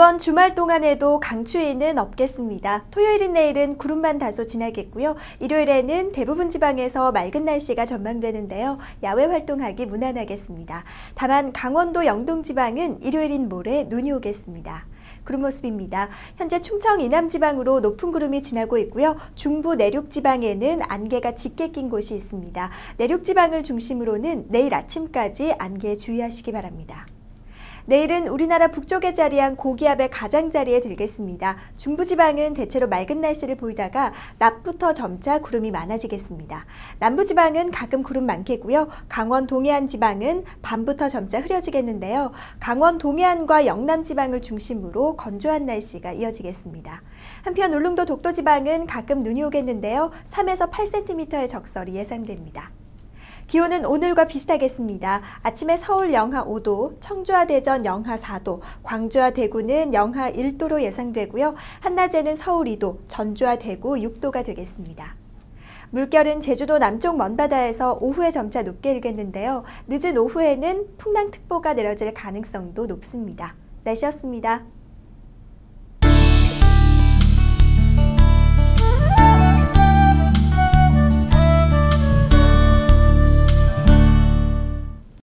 이번 주말 동안에도 강추위는 없겠습니다. 토요일인 내일은 구름만 다소 지나겠고요. 일요일에는 대부분 지방에서 맑은 날씨가 전망되는데요. 야외 활동하기 무난하겠습니다. 다만 강원도 영동 지방은 일요일인 모레 눈이 오겠습니다. 구름 모습입니다. 현재 충청 이남 지방으로 높은 구름이 지나고 있고요. 중부 내륙 지방에는 안개가 짙게 낀 곳이 있습니다. 내륙 지방을 중심으로는 내일 아침까지 안개에 주의하시기 바랍니다. 내일은 우리나라 북쪽에 자리한 고기압의 가장자리에 들겠습니다. 중부지방은 대체로 맑은 날씨를 보이다가 낮부터 점차 구름이 많아지겠습니다. 남부지방은 가끔 구름 많겠고요. 강원 동해안 지방은 밤부터 점차 흐려지겠는데요. 강원 동해안과 영남 지방을 중심으로 건조한 날씨가 이어지겠습니다. 한편 울릉도 독도지방은 가끔 눈이 오겠는데요. 3에서 8cm의 적설이 예상됩니다. 기온은 오늘과 비슷하겠습니다. 아침에 서울 영하 5도, 청주와 대전 영하 4도, 광주와 대구는 영하 1도로 예상되고요. 한낮에는 서울 2도, 전주와 대구 6도가 되겠습니다. 물결은 제주도 남쪽 먼바다에서 오후에 점차 높게 일겠는데요. 늦은 오후에는 풍랑특보가 내려질 가능성도 높습니다. 날씨였습니다.